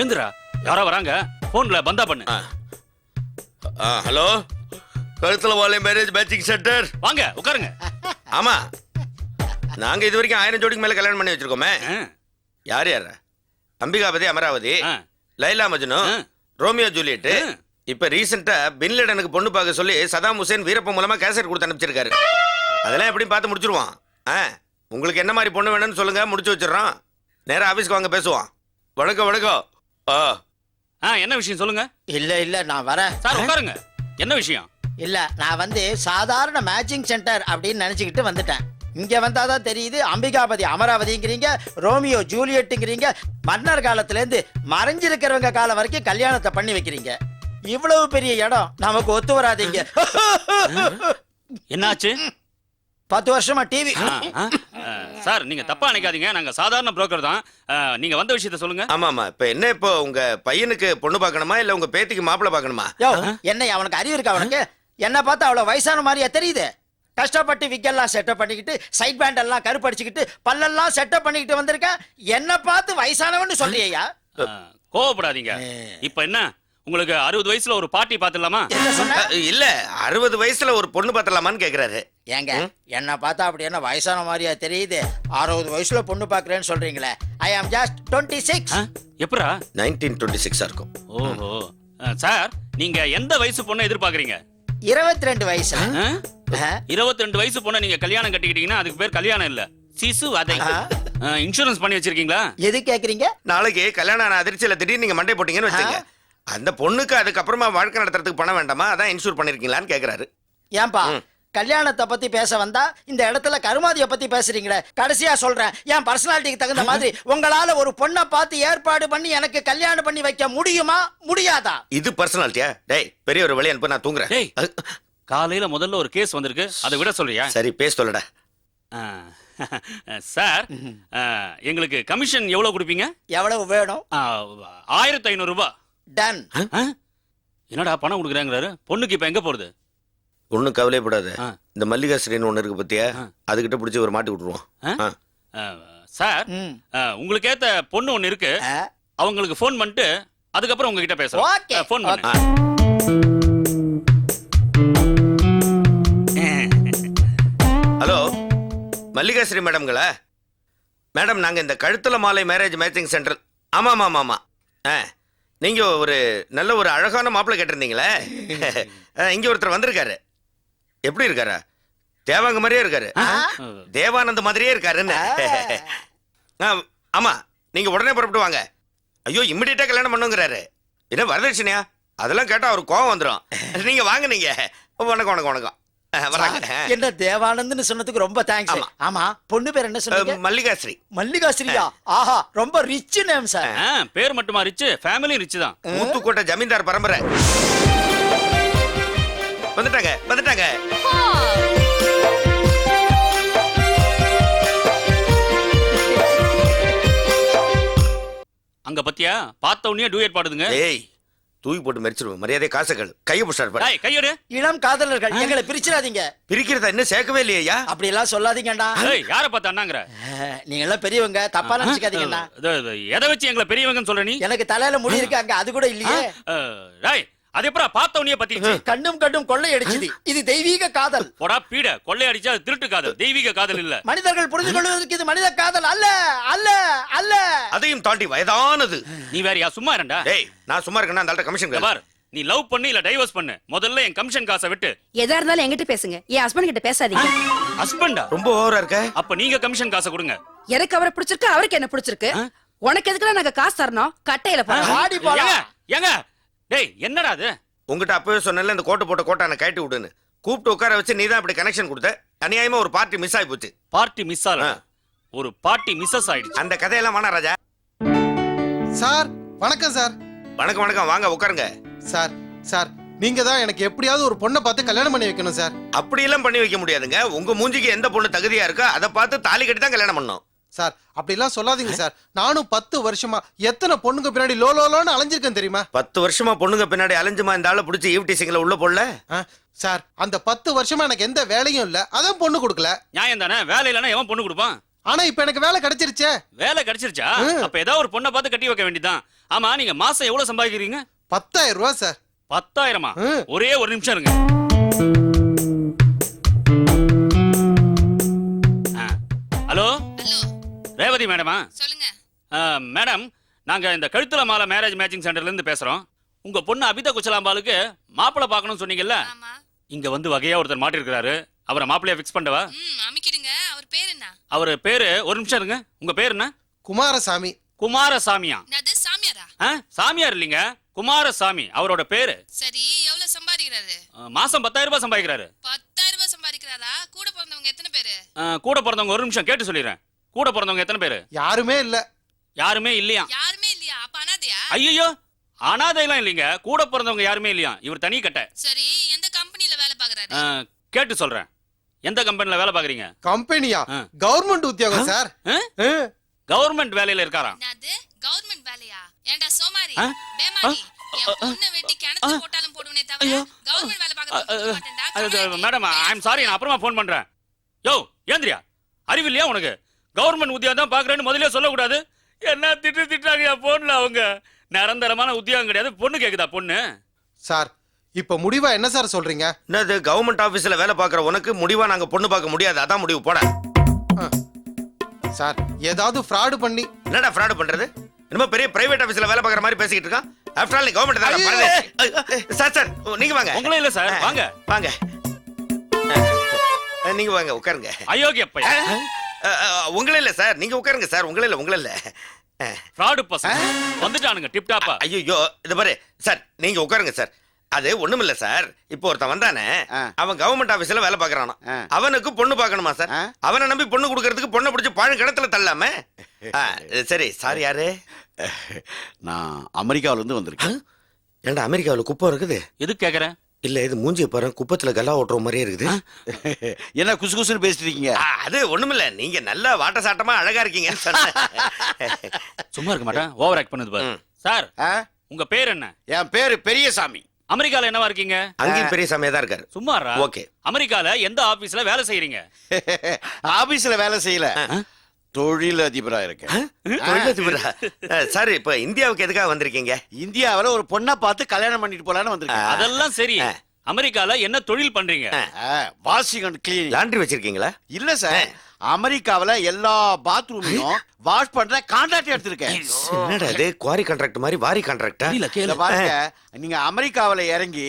எந்திரா யாரோ வராங்க. போன்ல பந்தா பண்ணு. ஹலோ? கழுத்துல வாழை மேரேஜ் மேட்சிங் சென்டர். வாங்க உட்காருங்க. ஆமா. நாங்க இது வரைக்கும் ஆயிரம் ஜோடிக்கு மேல கல்யாணம் பண்ணி வச்சிருக்கோமே. யார் யார்? அம்பிகாபதி அமராவதி. லைலா மஜ்னு. Romeo Juliet. இப்ப ரீசெண்டா பின்லேடனுக்கு பொண்ணு பார்க்க சொல்லி சதாம் ஹுசேன் வீரப்ப மூலமா கேசட் கொடுத்து அனுப்பிச்சிருக்காரு. அதெல்லாம் எப்படியும் பார்த்து முடிச்சிருவான் ஆ. உங்களுக்கு என்ன மாதிரி பொண்ணு வேணும்னு சொல்லுங்க முடிச்சு வச்சிடறோம். நேரா ஆபீஸ்க்கு வாங்க பேசுவோம். வணக்கம் வணக்கம். ஆ. ஆ என்ன விஷயம் சொல்லுங்க? இல்ல இல்ல நான் வரேன் சார் உட்காருங்க. என்ன விஷயம்? இல்ல நான் வந்து சாதாரண மேட்சிங் சென்டர் அப்படின்னு நினைச்சுக்கிட்டு வந்துட்டேன். இங்க வந்தாதான் தெரியுது அம்பிகாபதி அமராவதிங்கிறீங்க ரோமியோ ஜூலியட்டுங்கிறீங்க மன்னர் காலத்துல இருந்து மறைஞ்சிருக்கிறவங்க காலம் வரைக்கும் கல்யாணத்தை பண்ணி வைக்கிறீங்க. இவ்வளவு பெரிய இடம் நமக்கு ஒத்து வராதீங்க. என்னாச்சு? பத்து வருஷமா டிவி சார் நீங்க தப்பா நினைக்காதீங்க. நாங்க சாதாரண புரோக்கர் தான். நீங்க வந்த விஷயத்த சொல்லுங்க. ஆமா ஆமா இப்ப என்ன இப்போ உங்க பையனுக்கு பொண்ணு பார்க்கணுமா? இல்ல உங்க பேத்திக்கு மாப்பிள்ளை பார்க்கணுமா? யோ என்ன அவனுக்கு அறிவு இருக்கா அவனுக்கு? என்ன பார்த்தா அவ்வளவு வயசான மாதிரியா தெரியுது? கஷ்டப்பட்டு விக்கெல்லாம் செட்டப் பண்ணிக்கிட்டு சைட் பேண்ட் எல்லாம் கருப்படிச்சுக்கிட்டு பல்லெல்லாம் செட்டப் பண்ணிக்கிட்டு வந்திருக்கேன் என்ன பார்த்து வயசானவன்னு சொல்றியா ஆ, கோவப்படாதீங்க. இப்ப என்ன? உங்களுக்கு அறுபது வயசுல ஒரு பார்ட்டி பாத்துடலாமா இல்ல அறுபது வயசுல ஒரு பொண்ணு பார்த்தலாமான்னு கேக்குறாரு. ஏங்க என்ன பார்த்தா அப்படி என்ன வயசான மாதிரியா தெரியுது? அறுபது வயசுல பொண்ணு பாக்குறேன்னு சொல்றீங்களே. I am just twenty six ஆ, எப்படா நைன்டீன் டுவெண்ட்டி சிக்ஸா இருக்கும். ஓஹோ. சார் நீங்க எந்த வயசு பொண்ணை எதிர்பார்க்கறீங்க? இருபத்தி ரெண்டு வயசு? இருபத்தி ரெண்டு வயசு பொண்ணை நீங்க கல்யாணம் கட்டிக்கிட்டீங்கன்னா அதுக்கு பேர் கல்யாணம் இல்ல. சிசு அதை. இன்சூரன்ஸ் பண்ணி வச்சிருக்கீங்களா? எது கேக்குறீங்க? நாளைக்கு கல்யாணம் ஆன அதிர்ச்சியில திடீர்னு நீங்க மண்டை போட்டீங்கன்னு வச்சுங்க அந்த பொண்ணுக்கு அதுக்கப்புறமா வாழ்க்கை நடத்துறதுக்கு பணம் வேண்டாமா? அதான் இன்சூர் பண்ணிருக்கீங்களான்னு கேக்குறாரு. ஏன்பா கல்யாணத்தை பத்தி பேச வந்தா இந்த இடத்துல கருமாதிய பத்தி பேசுறீங்களே. கடைசியா சொல்றேன் என் பர்சனாலிட்டிக்கு தகுந்த மாதிரி உங்களால ஒரு பொண்ணை பார்த்து ஏற்பாடு பண்ணி எனக்கு கல்யாணம் பண்ணி வைக்க முடியுமா? முடியாதா? இது பர்சனாலிட்டியா டேய் பெரிய ஒரு வழி அனுப்ப நான் தூங்குறேன். டேய். காலையில முதல்ல ஒரு கேஸ் வந்திருக்கு. அதை விட சொல்றியா? சரி பேச சொல்லடா. ஆ. சார் ஆ, எங்களுக்கு கமிஷன் எவ்வளவு கொடுப்பீங்க? எவ்வளவு வேணும்? ஆயிரத்தி ஐநூறு ரூபாய். டன் ஆ? என்னடா பணம் கொடுக்குறாங்கிறாரு பொண்ணுக்கு இப்ப எங்க போறது ஒன்னும் கவலைப்படாத ஆ. இந்த மல்லிகா ஸ்ரீன்னு ஒண்ணு இருக்கு பத்தியா. அதுகிட்ட பிடிச்சி ஒரு மாட்டி விட்டுருவோம் ஆ? ஆ. ஆ, சார் ம். ஆ, உங்களுக்கு ஏத்த பொண்ணு ஒண்ணு இருக்கு ஆ, அவங்களுக்கு ஃபோன் பண்ணிட்டு அதுக்கப்புறம் உங்ககிட்ட பேசுறேன் Okay. ஃபோன் பண்ணு ஆ. ஹலோ மல்லிகா ஸ்ரீ மேடம்களா மேடம் நாங்க இந்த கழுத்துல மாலை மேரேஜ் மேட்சிங் சென்டர் ஆமா ஆமா ஆமா ஆமா ஆ நீங்க ஒரு நல்ல ஒரு அழகான மாப்பிள்ளை கேட்டிருந்தீங்களே. இங்க ஒருத்தர் வந்திருக்காரு. எப்படி இருக்காரா? தேவாங்க மாதிரியே இருக்காரு. தேவானந்த் மாதிரியே இருக்காருன்னு. ஆ, ஆமா நீங்க உடனே புறப்பட்டு வாங்க. ஐயோ இம்மிடியட்டா கல்யாணம் பண்ணுங்கிறாரு. என்ன வரதட்சணையா? அதெல்லாம் கேட்டா அவருக்கு கோவம் வந்துடும் நீங்க வாங்க நீங்க. வணக்கம் வணக்கம் வணக்கம். என்ன தேவானந்த்னு சொன்னதுக்கு ரொம்ப தேங்க்ஸ் ஆமா. ஆமா பொண்ணு பேர் என்ன சொன்னீங்க? மல்லிகாஸ்ரீ. மல்லிகா ஸ்ரீயா ஆஹா ரொம்ப ரிச் நேம் சார் பேர் மட்டுமா ரிச்சு ஃபேமிலி ரிச்சு தான். ஊத்துக்கோட்டை ஜமீன்தார் பரம்பரை. வந்துட்டாங்க வந்துட்டாங்க. அங்க பத்தியா? பார்த்த உடனே டூயட் பாடுதுங்க. ஏய் தூக்கி போட்டு மறிச்சிருவோம் மரியாதை காசுகள் கையை புடிச்சாரு கையெடு இளம் காதலர்கள் எங்களை பிரிச்சிடாதீங்க. பிரிக்கிறதா இன்னும் சேர்க்கவே இல்லையா அப்படி எல்லாம் சொல்லாதீங்கடா ஏய் யார பார்த்து அண்ணாங்கற? நீங்க எல்லாம் பெரியவங்க தப்பா இது, எதை வச்சு எங்களை பெரியவங்கன்னு சொல்ற நீ? எனக்கு தலையில முடி இருக்கு அங்க அது கூட இல்லையே. அது எப்படா பார்த்த உடனே பத்திச்சு? கண்ணும் கண்ணும் கொள்ளை அடிச்சது இது தெய்வீக காதல். போடா பீட. கொள்ளை அடிச்சா அது திருட்டு காதல். தெய்வீக காதல் இல்ல. மனிதர்கள் புரிந்து கொள்வதற்கு இது மனித காதல் அல்ல அல்ல அல்ல. அதையும் தாண்டி வயதானது. நீ வேறயா சும்மா இருடா. டேய் நான் சும்மா இருக்கேன்னா அந்த கமிஷன் பார். நீ லவ் பண்ணு இல்ல டைவர்ஸ் பண்ணு. முதல்ல என் கமிஷன் காசை விட்டு. எதா இருந்தாலும் என்கிட்ட பேசுங்க. என் ஹஸ்பண்ட் கிட்ட பேசாதீங்க. ஹஸ்பண்டா ரொம்ப ஓவரா இருக்க? அப்ப நீங்க கமிஷன் காசை கொடுங்க. எனக்கு அவரை பிடிச்சிருக்கு அவருக்கு என்ன பிடிச்சிருக்கு? உனக்கு எதுக்குடா நாங்க காசு தரணும்? கட்டையில போறோம் வாடி ஏங்க போலாம் ஏங்க டேய் என்னடா அது? உங்ககிட்ட அப்பவே சொன்னல இந்த கோட்டை போட்ட கோட்டான கட்டி விடுன்னு. கூப்பிட்டு உட்கார வச்சு நீ தான் இப்படி கனெக்ஷன் கொடுத்த? அநியாயமா ஒரு பார்ட்டி மிஸ் ஆகி போச்சு. பார்ட்டி மிஸ் ஆகல. ஆ. ஒரு பார்ட்டி மிஸ்ஸஸ் ஆயிடுச்சு. அந்த கதையெல்லாம் வேணா ராஜா. சார் வணக்கம் சார். வணக்கம் வணக்கம். வாங்க உட்காருங்க. சார் சார் நீங்க தான் எனக்கு எப்படியாவது ஒரு பொண்ணை பார்த்து கல்யாணம் பண்ணி வைக்கணும் சார். அப்படியெல்லாம் பண்ணி வைக்க முடியாதுங்க. உங்க மூஞ்சிக்கு எந்த பொண்ணு தகுதியா இருக்கோ அதை பார்த்து தாலி கட்டி தான் கல்யாணம் பண்ணணும். சார் அப்படிலாம் சொல்லாதீங்க சார். நானும் பத்து வருஷமா எத்தனை பொண்ணுங்க பின்னாடி லோ லோலோன்னு அலைஞ்சிருக்கேன் தெரியுமா? பத்து வருஷமா பொண்ணுங்க பின்னாடி அலைஞ்சுமா? இந்த ஆளை பிடிச்சி ஈவ்டி சிங்கில உள்ள போடல? சார் அந்த பத்து வருஷமா எனக்கு எந்த வேலையும் இல்ல. அதான் பொண்ணு கொடுக்கல. நியாயம் தானே? வேலை இல்லைன்னா எவன் பொண்ணு கொடுப்பான்? ஆனா இப்ப எனக்கு வேலை கிடைச்சிருச்சே. வேலை கிடைச்சிருச்சா. அப்ப ஏதாவது ஒரு பொண்ணை பார்த்து கட்டி வைக்க வேண்டியதுதான். ஆமா நீங்க மாசம் எவ்வளவு சம்பாதிக்கிறீங்க? பத்தாயிரம் ரூபாய் சார். பத்தாயிரமா. ஒரே ஒரு நிமிஷம் இருங்க. ஆ. ஹலோ. ரேவதி மேடமா? சொல்லுங்க. மேடம் நாங்க இந்த கழுத்துல மாலை மேரேஜ் மேட்சிங் சென்டர்ல இருந்து பேசுறோம். உங்க பொண்ணு அபிதா குச்சலாம்பாலுக்கு மாப்பிளை பார்க்கணும்னு சொன்னீங்கல்ல? இங்க வந்து வகையா ஒருத்தர் மாட்டிருக்கிறாரு. அவரை மாப்பிளையா ஃபிக்ஸ் பண்ணவா? ம் அமைக்கிடுங்க. அவர் பேர் என்ன? அவர் பேரு ஒரு நிமிஷம் இருங்க. உங்க பேர் என்ன? குமாரசாமி. குமாரசாமியா? அது சாமியாரா? ஆ, சாமியார் இல்லைங்க. குமாரசாமி அவரோட பேரு. சரி எவ்வளவு சம்பாதிக்கிறாரு? மாசம் பத்தாயிரம் ரூபாய் சம்பாதிக்கிறாரு. பத்தாயிரம் ரூபாய் சம்பாதிக்கிறாரா? கூட பிறந்தவங்க எத்தனை பேரு? ஆ, கூட பிறந்தவங்க ஒரு நிமிஷம் கேட்டு சொல்லிடுறேன். கூட பிறந்தவங்க எத்தனை பேரு? யாருமே இல்ல. யாருமே இல்லையா? யாருமே இல்லையா? அப்ப அனாதையா? ஐயோ அனாதைலாம் இல்லைங்க. கூட பிறந்தவங்க யாருமே இல்லையா? இவர் தனி கட்டை. சரி எந்த கம்பெனில வேலை பாக்குறாரு கேட்டு சொல்றேன். எந்த கம்பெனில வேலை பாக்குறீங்க கம்பெனியா. கவர்மெண்ட் உத்தியோகம் சார். கவர்மெண்ட் வேலையில இருக்காராம் கவர்மெண்ட் வேலையா? ஏன்டா சோமாரி? பேமாரி? என் பொண்ணை வெட்டி கிணத்துல போட்டாலும் போடுவனே தவிர கவர்மெண்ட் வேலை பார்க்க மாட்டேன்டா. மேடம் ஐம் சாரி நான் அப்புறமா ஃபோன் பண்றேன். யோ ஏந்திரியா? அறிவில்லையா உனக்கு? கவர்மெண்ட் உத்தியோகம் தான் பாக்குறேன்னு முதல்ல சொல்லக்கூடாது. என்ன திட்டு திட்டாங்க என் போன்ல அவங்க? நிரந்தரமான உத்தியோகம் கிடையாது. பொண்ணு கேக்குதா பொண்ணு? சார் இப்ப முடிவா என்ன சார் சொல்றீங்க? என்னது கவர்மெண்ட் ஆபீஸ்ல வேலை பார்க்குற உனக்கு முடிவா நாங்க பொண்ணு பார்க்க முடியாது? அதான் முடிவு போட. சார் ஏதாவது ஃப்ராடு பண்ணி என்னடா ஃப்ராட் பண்றது? என்னமோ பெரிய பிரைவேட் ஆபீஸ்ல வேலை பார்க்குற மாதிரி பேசிக்கிட்டு இருக்கான் ஆஃப்டர் ஆல் கவர்மெண்ட் தானே. பாருங்க. சார் சார் நீங்க வாங்க. உங்களே இல்ல சார் வாங்க. வாங்க. நீங்க வாங்க உட்காருங்க. அயோக்கிய பையன். உங்களே இல்ல சார். நீங்க உட்காருங்க சார். உங்களே இல்ல உங்களே இல்ல. ஃப்ராடு பசங்க. வந்துட்டானுங்க டிப் டாப்பா ஐயோ இது பாரு சார் நீங்க உட்காருங்க சார். அது ஒண்ணுமில்ல சார். இப்போ ஒருத்தன் வந்தானே அவன் கவர்மெண்ட் ஆபீஸ்ல வேலை பாக்குறானா அவனுக்கு பொண்ணு பார்க்கணுமா சார்? அவனை நம்பி பொண்ணு கொடுக்கறதுக்கு பொண்ணை பிடிச்சி பழம் கிணத்துல தள்ளாம? ஆ, சரி சார் யாரு? நான் அமெரிக்காவில இருந்து வந்திருக்கேன் ஏன்டா அமெரிக்காவுல குப்பம் இருக்குது? எதுக்கு கேக்குறேன்? இல்ல இது மூஞ்சி பாரு குப்பத்துல கல்லா ஓட்டுற மாதிரியே இருக்குது. என்ன குசு குசுன்னு பேசிட்டு இருக்கீங்க? அது ஒண்ணுமில்ல. நீங்க நல்ல வாட்ட சாட்டமா அழகா இருக்கீங்கன்னு சொன்னேன். சும்மா இருக்க மாட்டேன். ஓவர் ஆக்ட் பண்ணுது பாரு. சார்? உங்க பேர் என்ன? என் பேரு பெரியசாமி. அமெரிக்கால என்னவா இருக்கீங்க? அங்கேயும் பெரிய சாமியா தான் இருக்காரு. சும்மாரா? ஓகே. அமெரிக்கால எந்த ஆபீஸ்ல வேலை செய்யறீங்க ஆபீஸ்ல வேலை செய்யல. தொழில் அதிபரா இருக்கேன் தொழிலதிபரா? சார் இப்ப இந்தியாவுக்கு எதுக்காக வந்திருக்கீங்க? இந்தியாவுல ஒரு பொண்ணை பார்த்து கல்யாணம் பண்ணிட்டு போலான்னு வந்திருக்கேன். அதெல்லாம் சரி. அமெரிக்கால என்ன தொழில் பண்றீங்க? Washing and cleaning. லாண்ட்ரி வச்சிருக்கீங்களா? இல்ல சார். அமெரிக்காவுல எல்லா பாத்ரூமையும் வாஷ் பண்ற கான்ட்ராக்ட் எடுத்திருக்கேன். என்னடா இது? குவாரி கான்ட்ராக்ட் மாதிரி வாரி கான்ட்ராக்டா இத பாருங்க. நீங்க அமெரிக்காவுல இறங்கி.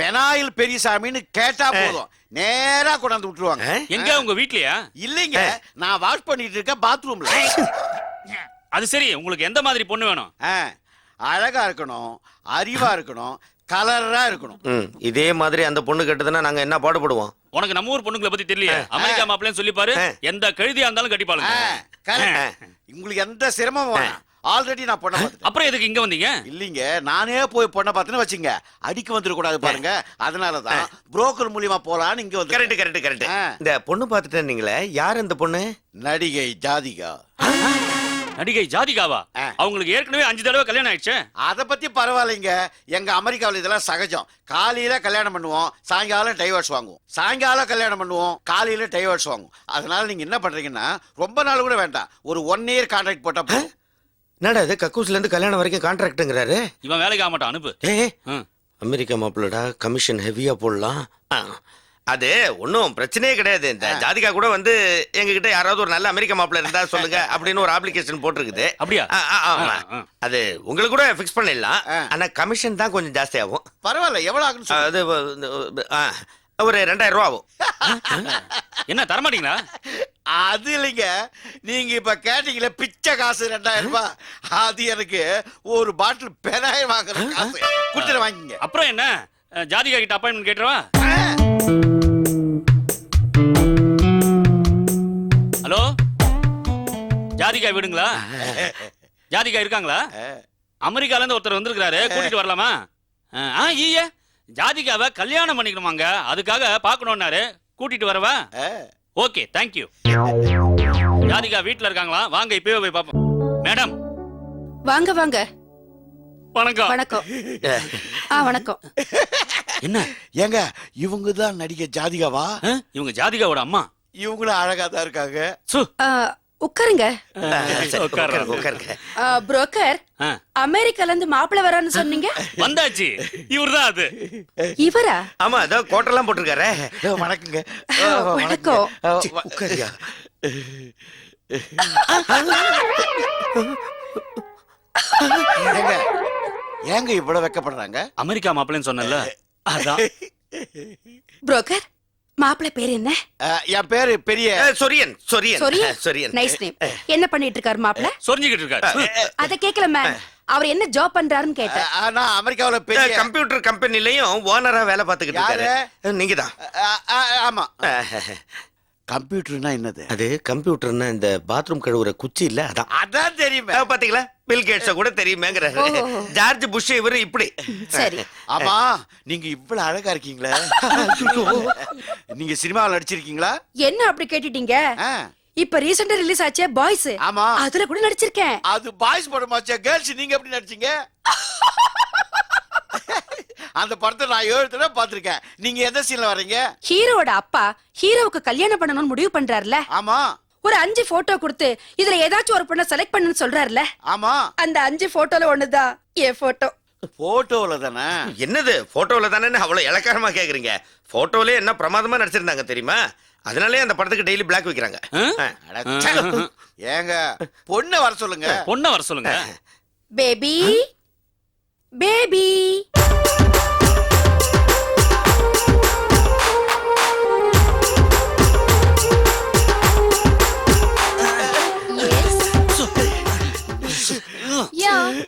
பெனாயில் பெரியசாமின்னு கேட்டா போதும். நேரா கொண்டாந்து விட்டுருவாங்க. எங்க? உங்க வீட்லயா? இல்லைங்க. நான் வாஷ் பண்ணிட்டு இருக்க பாத்ரூம்ல அது சரி. உங்களுக்கு எந்த மாதிரி பொண்ணு வேணும்? ஆ, அழகா இருக்கணும் அறிவா இருக்கணும் கலரா இருக்கணும். ம். இதே மாதிரி அந்த பொண்ணு கட்டுதுன்னா நாங்க என்ன பாடுபடுவோம்? உனக்கு நம்ம ஊர் பொண்ணுங்களை பத்தி தெரியல அமெரிக்கா மாப்பிள்ளைன்னு சொல்லி பாரு. எந்த கழுதியா இருந்தாலும் கட்டிப்பாளுங்க. correct. உங்களுக்கு எந்த சிரமமும் வேணாம். ஆல்ரெடி நான் பொண்ணை பார்த்துட்டேன். அப்புறம் எதுக்கு இங்க வந்தீங்க? இல்லைங்க நானே போய் பொண்ணை பார்த்துன்னு வச்சுங்க அடிக்க வந்துடக்கூடாது பாருங்க. அதனாலதான் புரோக்கர் மூலியமா போலான்னு இங்க வந்து கரெக்ட் கரெக்ட் கரெக்ட். இந்த பொண்ணு பார்த்துட்டேன் நீங்களே யார் இந்த பொண்ணு? நடிகை ஜாதிகா. நடிகை ஜாதிகாவா? ஆ. அவங்களுக்கு ஏற்கனவே அஞ்சு தடவை கல்யாணம் ஆயிடுச்சு. அத பத்தி பரவாயில்லைங்க. எங்க அமெரிக்காவில் இதெல்லாம் சகஜம். காலையில கல்யாணம் பண்ணுவோம் சாயங்காலம் டைவர்ஸ் வாங்குவோம். சாயங்காலம் கல்யாணம் பண்ணுவோம் காலையில டைவர்ஸ் வாங்குவோம். அதனால நீங்க என்ன பண்றீங்கன்னா ரொம்ப நாள் கூட வேண்டாம். ஒரு ஒன் இயர் கான்ட்ராக்ட் போட்டா போதும். என்னடா இது? கக்கூஸ்ல இருந்து கல்யாணம் வரைக்கும் கான்ட்ராக்ட்ங்கிறாரு இவன் வேலைக்கு ஆக மாட்டான் அனுப்பு. ஏ. அமெரிக்கா மாப்பிள்ளடா கமிஷன் ஹெவியா போடலாம். அது ஒன்றும் பிரச்சனையே கிடையாது. இந்த ஜாதிகா கூட வந்து எங்ககிட்ட யாராவது ஒரு நல்ல அமெரிக்க மாப்பிள்ள இருந்தா சொல்லுங்க அப்படின்னு ஒரு அப்ளிகேஷன் போட்டிருக்குது. அப்படியா. அது உங்களுக்கு கூட ஃபிக்ஸ் பண்ணிடலாம். ஆனா கமிஷன் தான் கொஞ்சம் ஜாஸ்தி ஆகும் பரவாயில்ல எவ்வளவு சொல்லுங்க. அது ஒரு ரெண்டாயிரம் ரூபா ஆகும். என்ன தரமாட்டீங்களா? அது இல்லைங்க. நீங்க இப்ப கேட்டீங்களே பிச்சை காசு ரெண்டாயிரம் ரூபாய் அது எனக்கு ஒரு பாட்டில் பெனாய் வாங்குற காசு. கொடுத்துட்டு வாங்கிங்க. அப்புறம் என்ன? ஜாதிகா கிட்ட அப்பாயின்மெண்ட் கேட்டுருவா? ஹலோ? ஜாதிகா வீடுங்களா? ஜாதிகா இருக்காங்களா? அமெரிக்கால இருந்து ஒருத்தர் வந்திருக்காரு கூட்டிட்டு வரலாமா? ஆ ஈய. ஜாதிகாவை கல்யாணம் பண்ணிக்கணுமாங்க. அதுக்காக பார்க்கணும்னாரு கூட்டிட்டு வரவா? ஓகே தேங்க்யூ ஜாதிகா வீட்ல இருக்காங்களா? வாங்க இப்பவே போய் பார்ப்போம் மேடம். வாங்க வாங்க. வணக்கம். வணக்கம். ஆ வணக்கம். என்ன? ஏங்க இவங்க தான் நடிகை ஜாதிகாவா? இவங்க ஜாதிகாவோட அம்மா. இவங்களும் அழகா தான் இருக்காங்க. உட்காருங்க. உட்காருங்க. உட்காருங்க, உட்காருங்க. புரோக்கர் அமெரிக்கால இருந்து மாப்பிள்ளை வரான்னு சொன்னீங்க? வந்தாச்சு. இவர்தான் அது. இவரா? ஆமா அதோ கோட்டெல்லாம் போட்டிருக்காரு. வணக்கங்க. வணக்கம். ஏங்க ஏங்க இவ்வளவு வெக்கப்படுறாங்க? அமெரிக்கா மாப்பிள்ளைன்னு சொன்னல அதான். புரோக்கர் மாப்பிள்ளை பேர் என்ன? ஆ, என் பேரு பெரிய சொரியன் சொரியன். சொரியன்? நைஸ் நேம் என்ன பண்ணிட்டு இருக்காரு மாப்பிள்ளை சொரிஞ்சுக்கிட்டு இருக்காரு. அத கேக்கல மேம் அவர் என்ன ஜாப் பண்றாருன்னு கேட்டேன். நான் அமெரிக்காவுல பெரிய கம்ப்யூட்டர் கம்பெனிலையும் ஓனரா வேலை பார்த்துக்கிட்டு? இருக்காரு. நீங்க தான் ஆமா. கம்ப்யூட்டர்னா என்னது? அது கம்ப்யூட்டர்னா இந்த பாத்ரூம் கழுவுற குச்சி இல்ல அதான். அதான் தெரியுமே. பாத்தீங்களா? பில் கேட்ஸ கூட தெரியுமேங்கிறாரு ஓஹோ. ஜார்ஜ் புஷ் இவரு இப்படி. சரி. ஆமா நீங்க இவ்வளவு அழகா இருக்கீங்களே. நீங்க சினிமாவில் நடிச்சிருக்கீங்களா? என்ன அப்படி கேட்டுட்டீங்க? இப்ப ரீசெண்டா ரிலீஸ் ஆச்சே பாய்ஸ். ஆமா. அதுல கூட நடிச்சிருக்கேன். அது பாய்ஸ் படமாச்சே. கேர்ள்ஸ் நீங்க எப்படி நடிச்சீங்க? அந்த படத்தை நான் ஏழு தடவை பார்த்திருக்கேன். நீங்க எந்த சீன்ல வர்றீங்க? ஹீரோவோட அப்பா ஹீரோவுக்கு கல்யாணம் பண்ணணும்னு முடிவு பண்றாருல ஆமா. ஒரு அஞ்சு போட்டோ கொடுத்து இதுல ஏதாச்சும் ஒரு பொண்ணை செலக்ட் பண்ணுன்னு சொல்றாருல ஆமா. அந்த அஞ்சு போட்டோல ஒண்ணுதான். என் போட்டோ போட்டோல தானே? என்னது? போட்டோல தானே அவ்வளவு இலக்காரமா கேக்குறீங்க. போட்டோல என்ன பிரமாதமா நடிச்சிருந்தாங்க தெரியுமா? அதனாலே அந்த படத்துக்கு டெய்லி பிளாக் வைக்கிறாங்க. ஏங்க பொண்ணை வர சொல்லுங்க. பொண்ணை வர சொல்லுங்க. Baby baby Yeah.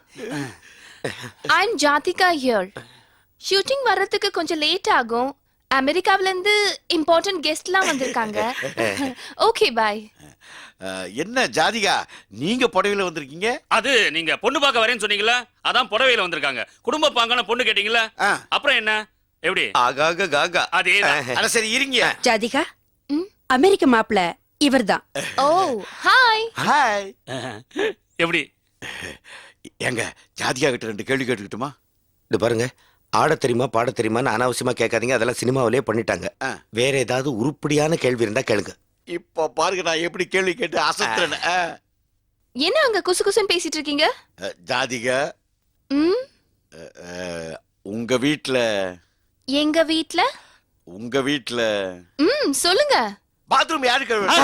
I'm Jatika here. ஷூட்டிங் வர்றதுக்கு கொஞ்சம் லேட் ஆகும் அமெரிக்காவில இருந்து இம்பார்ட்டன்ட் கெஸ்ட்லாம் வந்திருக்காங்க ஓகே பாய் என்ன ஜாதிகா நீங்க புடவையில வந்திருக்கீங்க? அது நீங்க பொண்ணு பார்க்க வரேன்னு சொன்னீங்களா அதான் புடவையில வந்திருக்காங்க. குடும்ப பாங்கான பொண்ணு கேட்டீங்களா. அப்புறம் என்ன? எப்படி? ஆகாக காகா. அதேதான். அட சரி இருங்க. ஜாதிகா? அமெரிக்க மாப்பிள்ள இவர்தான். Oh hi. ஹாய். எப்படி? ஏங்க ஜாதிகா கிட்ட ரெண்டு கேள்வி கேட்டுக்கிட்டுமா? இது பாருங்க ஆட தெரியுமா பாட தெரியுமான்னு அனாவசியமா கேட்காதீங்க அதெல்லாம் சினிமாவிலே பண்ணிட்டாங்க. வேற ஏதாவது உருப்படியான கேள்வி இருந்தா கேளுங்க. இப்போ பாருங்க நான் எப்படி கேள்வி கேட்டு அசத்துறேன்னு. ஆ. என்ன அங்க குசு குசுன்னு பேசிட்டு இருக்கீங்க? ஜாதிகா. உங்க வீட்ல. எங்க வீட்ல? உங்க வீட்ல. ம் சொல்லுங்க. பாத்ரூம் யாரு கழுவுறா?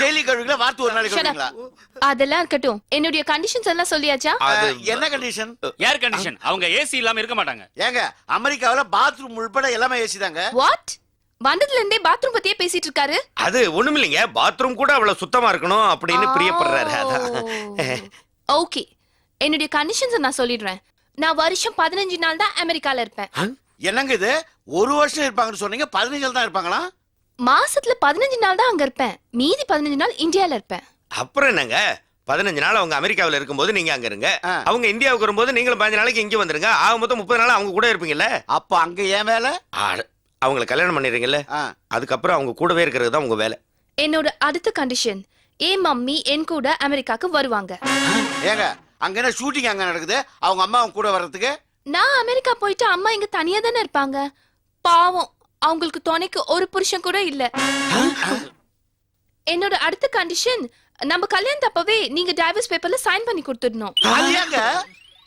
டெய்லி கழுவுங்களா வாரத்து ஒரு நாளைக்கு. கழுவுங்களா அதெல்லாம் இருக்கட்டும். என்னுடைய கண்டிஷன்ஸ் எல்லாம் சொல்லியாச்சா? என்ன கண்டிஷன் ஏர் கண்டிஷன் அவங்க ஏசி இல்லாம இருக்க மாட்டாங்க. ஏங்க அமெரிக்காவுல பாத்ரூம் உள்பட எல்லாமே ஏசி தாங்க. வாட் வந்ததுல இருந்தே பாத்ரூம் பத்தியே பேசிட்டு இருக்காரு அது ஒண்ணுமில்லைங்க. பாத்ரூம் கூட அவ்வளவு சுத்தமா இருக்கணும் அப்படின்னு பிரியப்படுறாரு. அதான். ஓகே என்னுடைய கண்டிஷன்ஸ் நான் சொல்லிடுறேன். நான் வருஷம் பதினஞ்சு நாள் தான் அமெரிக்கால இருப்பேன். என்னங்க இது? ஒரு வருஷம் இருப்பாங்கன்னு சொன்னீங்க பதினஞ்சு நாள் தான் இருப்பாங்களா? மாசத்துல பதினஞ்சு நாள் தான் அங்க இருப்பேன். மீதி பதினஞ்சு நாள் இந்தியால இருப்பேன். அப்புறம் என்னங்க? பதினஞ்சு நாள் அவங்க அமெரிக்காவில் இருக்கும்போது நீங்க அங்க இருங்க. அவங்க இந்தியாவுக்கு வரும்போது நீங்களும் பதினஞ்சு நாளைக்கு இங்க வந்துருங்க. ஆக மொத்தம் முப்பது நாள் அவங்க கூட இருப்பீங்கல்ல? அப்ப அங்க ஏன் வேலை? அவங்கள கல்யாணம் பண்ணிடுறீங்கல்ல. அதுக்கப்புறம் அவங்க கூடவே இருக்கிறது தான் உங்க வேலை. என்னோட அடுத்த கண்டிஷன் என் மம்மி என் கூட அமெரிக்காக்கு வருவாங்க. ஏங்க அங்க என்ன ஷூட்டிங் அங்க நடக்குது? அவங்க அம்மா அவங்க கூட வர்றதுக்கு? நான் அமெரிக்கா போயிட்டு அம்மா இங்க தனியா தானே இருப்பாங்க. பாவம் அவங்களுக்கு துணைக்கு ஒரு புருஷன் கூட இல்ல. என்னோட அடுத்த கண்டிஷன் நம்ம கல்யாணத்தப்பவே நீங்க டைவர்ஸ் பேப்பர்ல சைன் பண்ணி கொடுத்துடணும்.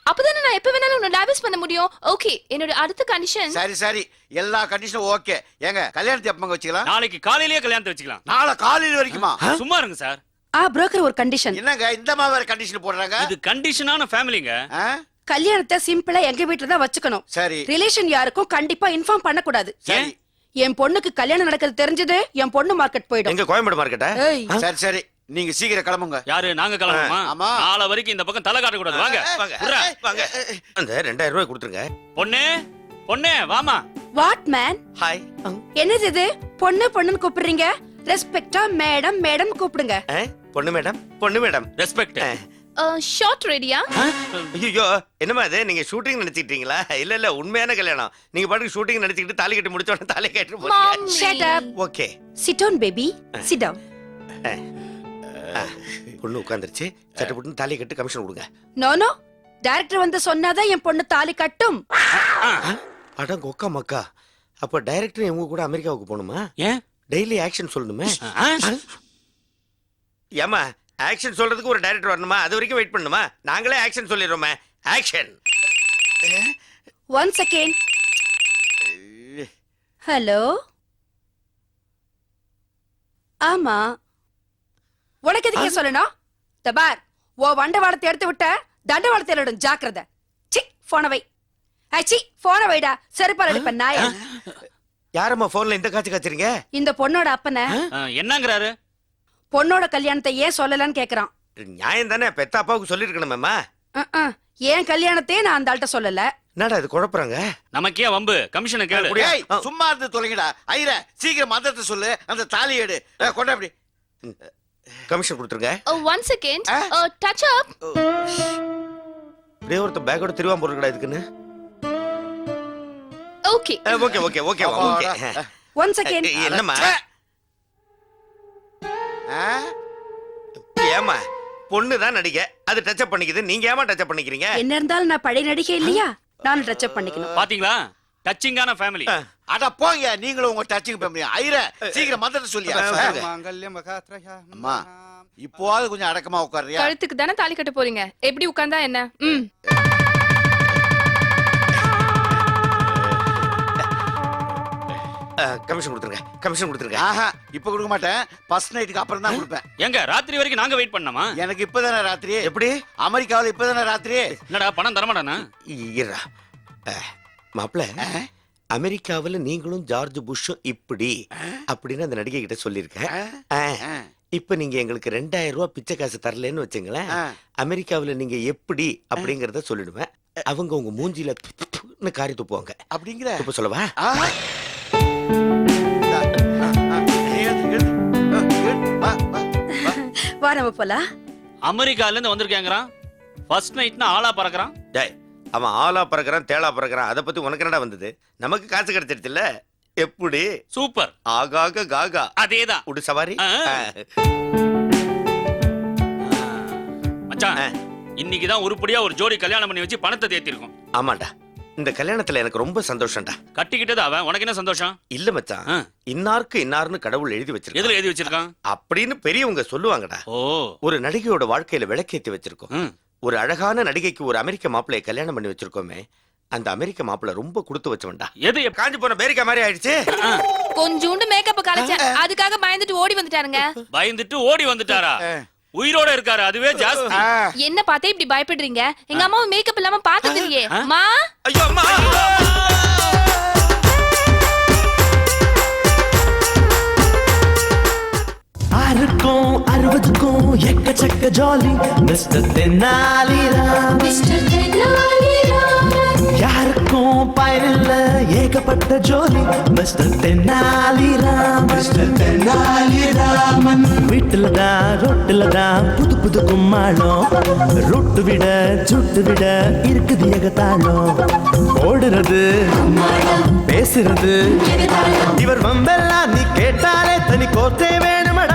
அப்பதானே நான் எப்ப வேணாலும் உன்னை டைவர்ஸ் பண்ண முடியும்? ஓகே என்னோட அடுத்த கண்டிஷன் சரி சரி. எல்லா கண்டிஷனும் ஓகே ஏங்க கல்யாணத்தை எப்பங்க வச்சுக்கலாம்? நாளைக்கு காலையிலேயே கல்யாணத்தை வச்சுக்கலாம். நாளை காலையில் வரைக்குமா? சும்மா இருங்க சார். ஆ புரோக்கர் ஒரு கண்டிஷன் என்னங்க இந்த மாதிரி வேற கண்டிஷன் போடுறாங்க? இது கண்டிஷனான ஃபேமிலிங்க ஆ? கல்யாணத்தை சிம்பிளா எங்க வீட்டுல தான் வச்சுக்கணும். சரி. ரிலேஷன் யாருக்கும் கண்டிப்பா இன்ஃபார்ம் பண்ண கூடாது சரி. என் பொண்ணுக்கு கல்யாணம் நடக்கிறது தெரிஞ்சது என் பொண்ணு மார்க்கெட் போயிடும். எங்க கோயம்பேடு மார்க்கெட்டா ஏய். சரி சரி. நீங்க சீக்கிரம் கிளம்புங்க. யாரு? நாங்க கிளம்புமா ஆமா. நாளை வரைக்கும் இந்த பக்கம் தலை காட்ட கூடாது. வாங்க. வாங்க அந்த ரெண்டாயிரம் ரூபாய் கொடுத்துருங்க. பொண்ணு பொண்ணு வாமா. வாட் மேன் ஹாய் என்னது இது? பொண்ணு பொண்ணுன்னு கூப்பிடுறீங்க. ரெஸ்பெக்டா மேடம் மேடம் கூப்பிடுங்க. பொண்ணு மேடம் பொண்ணு மேடம் ரெஸ்பெக்ட் ஷார்ட் ரெடியா ஐயோ என்னம்மா அது நீங்க ஷூட்டிங் நினைச்சிட்டீங்களா இல்ல இல்ல உண்மையான கல்யாணம். நீங்க பாட்டுக்கு ஷூட்டிங் நினைச்சிட்டு தாலி கட்டி முடிச்ச உடனே தாலி கட்டி போறீங்க. Up. Okay sit down baby sit down பொண்ணு உட்காந்துருச்சு சட்டை போட்டு தாலி கட்டு கமிஷன் கொடுங்க. நோ நோ டைரக்டர் வந்து சொன்னாதான் என் பொண்ணு தாலி கட்டும். அட கொக்கா மக்கா. அப்ப டைரக்டர் இவங்க கூட அமெரிக்காவுக்கு போகணுமா? ஏன்? டெய்லி ஆக்ஷன் சொல்லணுமே? ஏமா ஆக்ஷன் சொல்றதுக்கு ஒரு டைரக்டர் வரணுமா? அது வரைக்கும் வெயிட் பண்ணுமா? நாங்களே ஆக்ஷன் சொல்லிடுறோமே. ஆக்ஷன் ஒன் செகண்ட் ஹலோ ஆமா. உனக்கு எதுக்கு சொல்லணும்? தபார் ஓ வண்டவாளத்தை எடுத்து விட்ட தண்டவாளத்தை எடுடும் ஜாக்கிரதை. சி போன வை. சி போன வைடா. செருப்பால் அடிப்ப நாய. யாரம்மா போன்ல இந்த காட்சி காய்ச்சறீங்க? இந்த பொண்ணோட அப்பனை. என்னங்கிறாரு? பொண்ணோட கல்யாணத்தை ஏன் சொல்லலன்னு கேக்குறான். நியாயம் தானே? பெத்த அப்பாவுக்கு சொல்லிருக்கணுமேம்மா. ஏன் கல்யாணத்தையே நான் அந்த ஆள்கிட்ட சொல்லல. என்னடா இது குழப்பறாங்க? நமக்கே வம்பு? கமிஷனை கேளு. சும்மா இருந்து தொலைங்கடா. ஐர சீக்கிரம் மந்திரத்தை சொல்லு. அந்த தாலி எடு. ஆ, கொண்டா அப்படி கமிஷன் கொடுத்துருங்க. ஒன் செகண்ட் டச் அப் அப்படியே ஒருத்தர் பேக்கோட திருவாம போடுறா இதுக்குன்னு. Okay okay okay okay okay one second என்னம்மா? ஏமா பொண்ணு தான் நடிக்க அது டச்சப் பண்ணிக்குது. நீங்க ஏமா டச்சப் பண்ணிக்கிறீங்க? என்ன இருந்தாலும் நான் பழைய நடிகை இல்லையா? நானும் டச் அப் பண்ணிக்கணும். பாத்தீங்களா? டச்சிங்கான ஃபேமிலி அட போங்க நீங்களும் உங்க டச்சிங் ஃபேமிலி ஐர சீக்கிரம் மந்திரத்தை சொல்லியா? அம்மா இப்போவாது கொஞ்சம் அடக்கமா உட்காருறியா? கழுத்துக்கு தானே தாலி கட்ட போறீங்க. எப்படி உட்கார்ந்தா என்ன? ம். கமிஷன் கொடுத்துருங்க கமிஷன் கொடுத்துருங்க. ஆஹா இப்ப கொடுக்க மாட்டேன். ஃபர்ஸ்ட் நைட்டுக்கு அப்புறம் தான் கொடுப்பேன். எங்க ராத்திரி வரைக்கும் நாங்க வெயிட் பண்ணாமா எனக்கு இப்பதானே ராத்திரி. எப்படி? அமெரிக்காவில் இப்பதானே ராத்திரி. என்னடா பணம் தரமாட்டானா? இருடா. மாப்பிள்ள அமெரிக்காவில் நீங்களும் ஜார்ஜ் புஷ்ஷும் இப்படி அப்படின்னு அந்த நடிகை கிட்ட சொல்லியிருக்கேன். இப்ப நீங்க எங்களுக்கு ரெண்டாயிரம் ரூபாய் பிச்சை காசு தரலன்னு வச்சுங்களேன். அமெரிக்காவில் நீங்க எப்படி அப்படிங்கறத சொல்லிடுவேன். அவங்க உங்க மூஞ்சில காரி துப்புவாங்க. அப்படிங்கிற? துப்ப சொல்லவா. வா நம்ம போலாம். அமெரிக்கால இருந்து வந்திருக்காங்கறான். ஃபர்ஸ்ட் நைட்னா ஆளா பறக்குறான். டேய் அவன் ஆளா பறக்குறான் தேளா பறக்குறான். அதை பத்தி உனக்கு என்னடா வந்தது? நமக்கு காசு கிடைச்சிருச்சுல்ல? எப்படி? சூப்பர். ஆகாக காகா. அதேதான். உடு சவாரி. மச்சான். இன்னைக்கு தான் உருப்படியா ஒரு ஜோடி கல்யாணம் பண்ணி வச்சு பணத்தை தேத்திருக்கோம். ஆமாண்டா. இந்த கல்யாணத்துல எனக்கு ரொம்ப சந்தோஷம்டா. கட்டிக்கிட்டது அவன். உனக்கு என்ன சந்தோஷம்? இல்ல மச்சான். இன்னாருக்கு இன்னார்னு கடவுள் எழுதி வச்சிருக்கான். எதுல எழுதி வச்சிருக்கான்? அப்படின்னு பெரியவங்க சொல்லுவாங்கடா. ஓ. ஒரு நடிகையோட வாழ்க்கையில விளக்கேத்தி வச்சிருக்கோம். ஒரு அழகான நடிகைக்கு ஒரு அமெரிக்க மாப்பிளைய கல்யாணம் பண்ணி வச்சிருக்கோமே அந்த அமெரிக்க மாப்பிள்ளை ரொம்ப கொடுத்து வச்சவன்டா. எது காஞ்சி போன பேரிக்கா மாதிரி ஆயிடுச்சு. கொஞ்சோண்டு மேக்கப் கலைச்சேன் அதுக்காக பயந்துட்டு ஓடி வந்துட்டாருங்க. பயந்துட்டு ஓடி வந்துட்டாரா? உயிரோட இருக்காரு அதுவே ஜாஸ்தி. என்ன பார்த்தே இப்படி பயப்படுறீங்க? எங்க அம்மாவும் மேக்கப் இல்லாம பார்த்தது இல்லையே மா? ஐயோ அம்மா. ஆறுக்கும் அறுபதுக்கும் எக்கச்சக்க ஜாலி. மிஸ்டர் தென்னாலிராம் யாருக்கும் பயனில்ல ஏகப்பட்ட ஜோலி. மிஸ்டர் தென்னாலிராம் மிஸ்டர் தென்னாலிராமன் வீட்டுல தான் ரொட்டுல தான் புது புது கும்மாளம். ரொட்டு விட சுட்டு விட இருக்குது ஏகத்தாளம். ஓடுறது பேசுறது. இவர் வம்பெல்லாம் நீ கேட்டாலே தனி கோத்தே வேணுமடா.